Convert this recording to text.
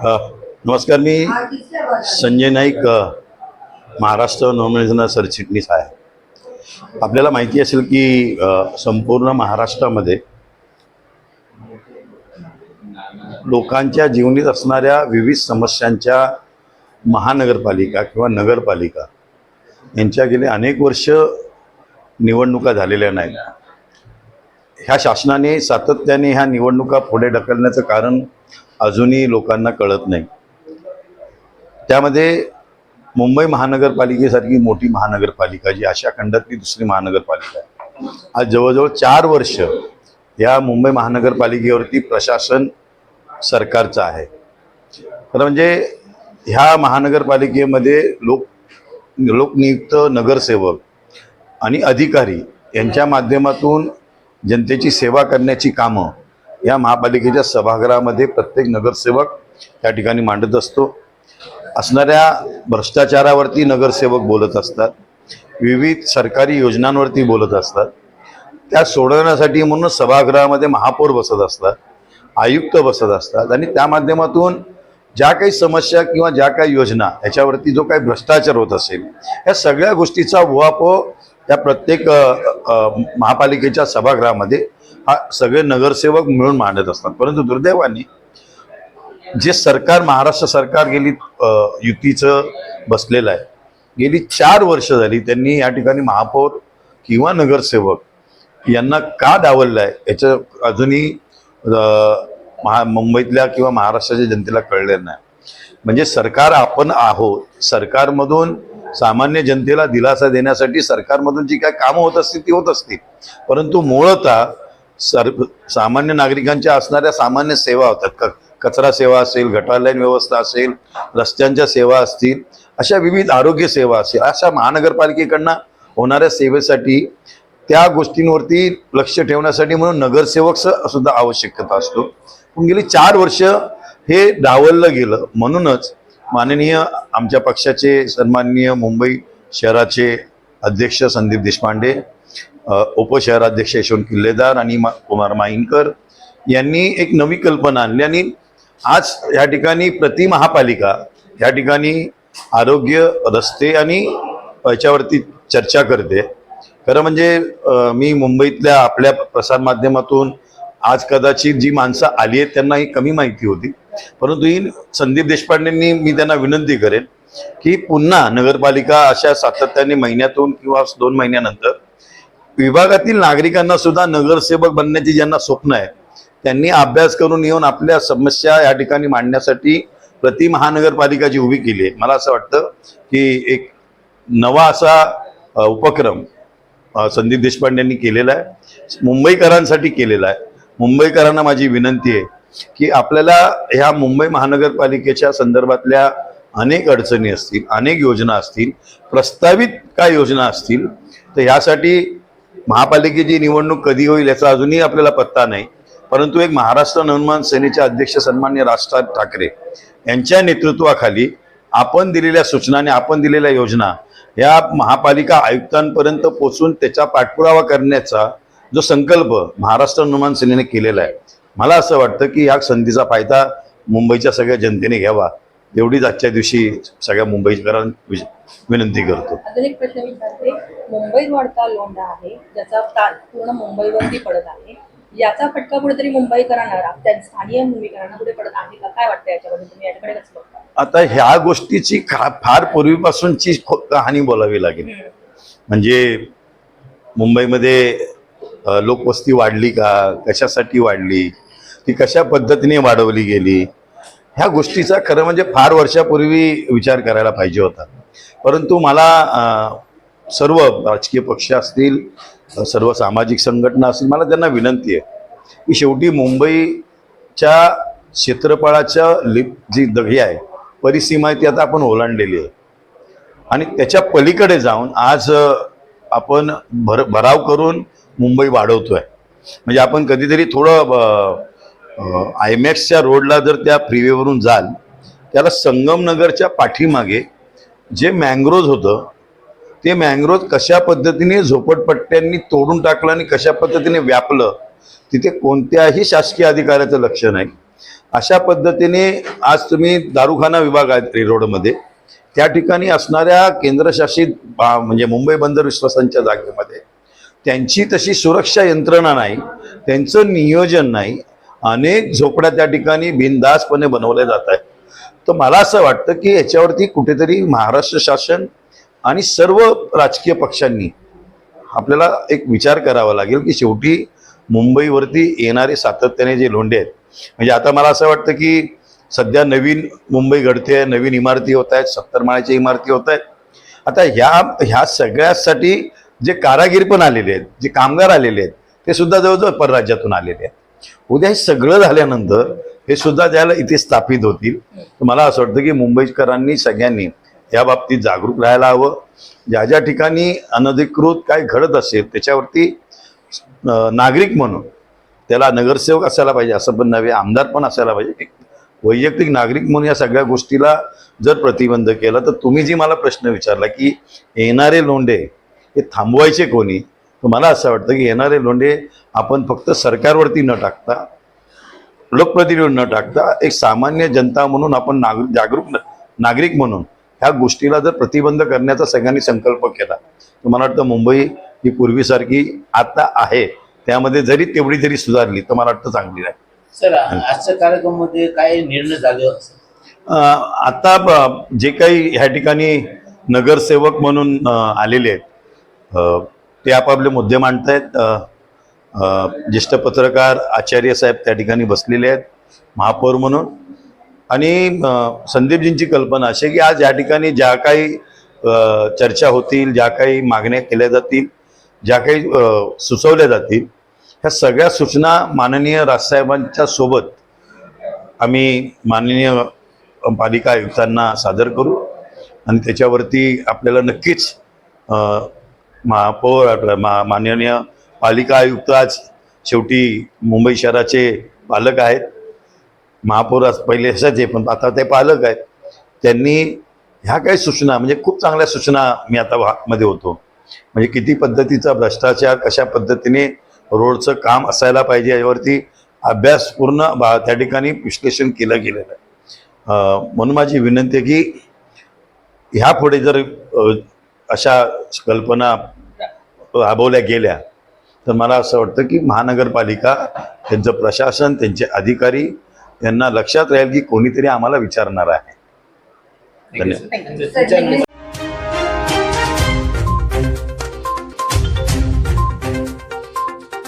नमस्कार मी संजय नाईक महाराष्ट्र नवनिर्माण सरचिटणीस आहे. आपल्याला माहिती असेल की संपूर्ण महाराष्ट्रामध्ये लोकांच्या जीवनीत असणाऱ्या विविध समस्यांच्या महानगरपालिका किंवा नगरपालिका यांच्या गेले अनेक वर्ष निवडणुका झालेल्या नाहीत. ह्या शासनाने सातत्याने ह्या निवडणुका पुढे ढकलण्याचं कारण अजूनही लोकांना कळत नाही. त्यामध्ये मुंबई महानगरपालिकेसारखी मोठी महानगरपालिका जी आशिया खंडातली दुसरी महानगरपालिका आहे. आज जवळजवळ चार वर्ष या मुंबई महानगरपालिकेवरती प्रशासन सरकारचं आहे. खरं म्हणजे ह्या महानगरपालिकेमध्ये लोक लोकनियुक्त नगरसेवक आणि अधिकारी यांच्या माध्यमातून जनतेची सेवा करण्याची कामं या महापालिकेच्या सभागृहामध्ये प्रत्येक नगरसेवक त्या ठिकाणी मांडत असतो. असणाऱ्या भ्रष्टाचारावरती नगरसेवक बोलत असतात. विविध सरकारी योजनांवरती बोलत असतात. त्या सोडवण्यासाठी म्हणून सभागृहामध्ये महापौर बसत असतात आयुक्त बसत असतात आणि त्या माध्यमातून ज्या काही समस्या किंवा ज्या काही योजना याच्यावरती जो काही भ्रष्टाचार होत असेल या सगळ्या गोष्टीचा उहापोह या प्रत्येक महापालिकेच्या सभागृहामध्ये हा सगळे नगरसेवक मिळून मांडत असतात. परंतु दुर्दैवाने जे सरकार महाराष्ट्र सरकार गेली युतीचं बसलेलं आहे गेली चार वर्ष झाली त्यांनी या ठिकाणी महापौर किंवा नगरसेवक यांना का डावललं आहे? याचं अजूनही महा मुंबईतल्या किंवा महाराष्ट्राच्या जनतेला कळलेलं नाही. म्हणजे सरकार आपण आहोत सरकारमधून सामान्य जनतेला दिलासा देण्यासाठी सरकारमधून जी काय कामं होत असतील ती होत असतील. परंतु मुळतः सर सामान्य नागरिकांच्या असणाऱ्या सामान्य सेवा होतात. क कचरा सेवा असेल गटारलाईन व्यवस्था असेल रस्त्यांच्या सेवा असतील अशा विविध आरोग्य सेवा असतील अशा महानगरपालिकेकडनं होणाऱ्या सेवेसाठी त्या गोष्टींवरती लक्ष ठेवण्यासाठी म्हणून नगरसेवक सुद्धा आवश्यकता असतो. पण गेली चार वर्ष हे डावललं गेलं. म्हणूनच माननीय आमच्या पक्षाचे सन्माननीय मुंबई शहराचे अध्यक्ष संदीप देशपांडे उपशहराध्यक्ष यशवंत किल्लेदार आणि मा कुमार माईनकर यांनी एक नवी कल्पना आणली आणि आज या ठिकाणी प्रति महापालिका या ठिकाणी आरोग्य रस्ते आणि याच्यावरती चर्चा करते. खरं म्हणजे मी मुंबईतल्या आपल्या प्रसारमाध्यमातून आज कदाचित जी माणसं आली आहेत त्यांना ही कमी माहिती होती. परंतु ही संदीप देशपांडेंनी मी त्यांना विनंती करेन की पुन्हा नगरपालिका अशा सातत्याने महिन्यातून किंवा दोन महिन्यानंतर विभागातील नागरिकांना सुद्धा नगरसेवक बनण्याची ज्यांना स्वप्न आहे त्यांनी अभ्यास करून येऊन आपल्या समस्या या ठिकाणी मांडण्यासाठी प्रति महानगरपालिका जी उभी केली आहे. मला असं वाटतं की एक नवा असा उपक्रम संदीप देशपांडेंनी केलेला आहे. मुंबईकरांसाठी केलेला आहे. मुंबईकरांना माझी विनंती आहे की आपल्याला ह्या मुंबई महानगरपालिकेच्या संदर्भातल्या अनेक अडचणी असतील अनेक योजना असतील प्रस्तावित काय योजना असतील तर ह्यासाठी महापालिकेची निवडणूक कधी होईल याचा अजूनही आपल्याला पत्ता नाही. परंतु एक महाराष्ट्र नवनिर्माण सेनेचे अध्यक्ष सन्मान्य राज ठाकरे यांच्या नेतृत्वाखाली आपण दिलेल्या सूचनाने आपण दिलेल्या योजना या महापालिका आयुक्तांपर्यंत पोचून त्याचा पाठपुरावा करण्याचा जो संकल्प महाराष्ट्र नवनिर्माण सेनेने केलेला आहे. मला असं वाटतं की या संधीचा फायदा मुंबईच्या सगळ्या जनतेने घ्यावा. एवढीच आजच्या दिवशी सगळ्या मुंबईकरांना विनंती करतो. अजून एक प्रश्न विचारते. मुंबईत वाढता लोंढा आहे ज्याचा ताण पूर्ण मुंबईवरती पडत आहे. याचा फटका कुठेतरी मुंबईकरांना त्या स्थानिक मुंबईकरांना कुठे पडत आहे का? काय वाटतं याच्याबद्दल? तुम्ही याच्याकडे कसं बघता? आता ह्या गोष्टीची फार पूर्वीपासूनची कहाणी बोलावी लागेल. म्हणजे मुंबईमध्ये लोकवस्ती वाढली का? कशासाठी वाढली? ती कशा पद्धतीने वाढवली गेली? ह्या गोष्टीचा खरं म्हणजे फार वर्षापूर्वी विचार करायला पाहिजे होता. परंतु मला सर्व राजकीय पक्ष असतील सर्व सामाजिक संघटना असतील मला त्यांना विनंती आहे की शेवटी मुंबईच्या क्षेत्रफळाच्या लिप जी दही आहे परिसीमा आहे ती आता आपण ओलांडलेली आहे. आणि त्याच्या पलीकडे जाऊन आज आपण भर भराव करून मुंबई वाढवतोय. म्हणजे आपण कधीतरी थोडं आयमॅक्सच्या रोडला जर त्या फ्रीवेवरून जाल त्याला संगमनगरच्या पाठीमागे जे मँग्रोज होतं ते मँग्रोज कशा पद्धतीने झोपडपट्ट्यांनी तोडून टाकलं आणि कशा पद्धतीने व्यापलं तिथे कोणत्याही शासकीय अधिकाऱ्याचं लक्ष नाही. अशा पद्धतीने आज तुम्ही दारुखाना विभाग आहे रोडमध्ये. त्या ठिकाणी असणाऱ्या केंद्रशासित बा- म्हणजे मुंबई बंदर विश्वासांच्या जागेमध्ये त्यांची तशी सुरक्षा यंत्रणा नाही त्यांचं नियोजन नाही अनेक झोपड्या त्या ठिकाणी बिनदासपणे बनवल्या जात आहेत. तर मला असं वाटतं की याच्यावरती कुठेतरी महाराष्ट्र शासन आणि सर्व राजकीय पक्षांनी आपल्याला एक विचार करावा लागेल की शेवटी मुंबईवरती येणारे सातत्याने जे लोंढे आहेत म्हणजे आता मला असं वाटतं की सध्या नवीन मुंबई घडते आहे नवीन इमारती होत आहेत सत्तर माळ्याच्या इमारती होत आहेत. आता ह्या ह्या सगळ्यासाठी जे कारागीर पण आलेले आहेत जे कामगार आलेले आहेत ते सुद्धा जवळजवळ परराज्यातून आलेले आहेत. उद्या हे सगळं झाल्यानंतर हे सुद्धा त्याला इथे स्थापित होतील. मला असं वाटतं की मुंबईकरांनी सगळ्यांनी या बाबतीत जागरूक राहायला हवं. ज्या ज्या ठिकाणी अनधिकृत काय घडत असेल त्याच्यावरती नागरिक म्हणून त्याला नगरसेवक असायला पाहिजे असं पण नव्हे आमदार पण असायला पाहिजे. वैयक्तिक नागरिक म्हणून या सगळ्या गोष्टीला जर प्रतिबंध केला तर तुम्ही जी मला प्रश्न विचारला की येणारे लोंढे हे थांबवायचे कोणी? तर मला असं वाटतं की येणारे लोंढे आपण फक्त सरकारवरती न टाकता लोकप्रतिनिधी न टाकता एक सामान्य जनता म्हणून आपण नागरिक जागरूक नागरिक म्हणून ह्या गोष्टीला जर प्रतिबंध करण्याचा सगळ्यांनी संकल्प केला तर मला वाटतं मुंबई ही पूर्वीसारखी आता आहे. त्यामध्ये जरी तेवढी जरी सुधारली तर मला वाटतं चांगली आहे सर आजच्या कार्यक्रमामध्ये काय निर्णय झाले अं, आता जे काही ह्या ठिकाणी नगरसेवक म्हणून आलेले आहेत ते आपापले मुद्दे मांडतायत. ज्येष्ठ पत्रकार आचार्य साहेब त्या ठिकाणी बसलेले आहेत महापौर म्हणून. आणि संदीपजींची कल्पना अशी की आज या ठिकाणी ज्या काही चर्चा होतील ज्या काही मागण्या केल्या जातील ज्या काही सुचवल्या जातील ह्या सगळ्या सूचना माननीय राजसाहेबांच्या सोबत आम्ही माननीय पालिका आयुक्तांना सादर करू. आणि त्याच्यावरती आपल्याला नक्कीच महापौर आपलं मा माननीय पालिका आयुक्त आज शेवटी मुंबई शहराचे पालक आहेत. महापौर आज पहिले असायचे पण आता ते पालक आहेत. त्यांनी ह्या काही सूचना म्हणजे खूप चांगल्या सूचना मी आता मध्ये होतो. म्हणजे किती पद्धतीचा भ्रष्टाचार कशा पद्धतीने रोडचं काम असायला पाहिजे यावरती अभ्यास पूर्ण बा- त्या ठिकाणी विश्लेषण केलं गेलेलं आहे. म्हणून माझी विनंती आहे की ह्या पुढे जर अशा कल्पना राबवल्या गेल्या तर मला असं वाटतं की महानगरपालिका त्यांचं प्रशासन त्यांचे अधिकारी यांना लक्षात राहील की कोणीतरी आम्हाला विचारणार आहे. ठीक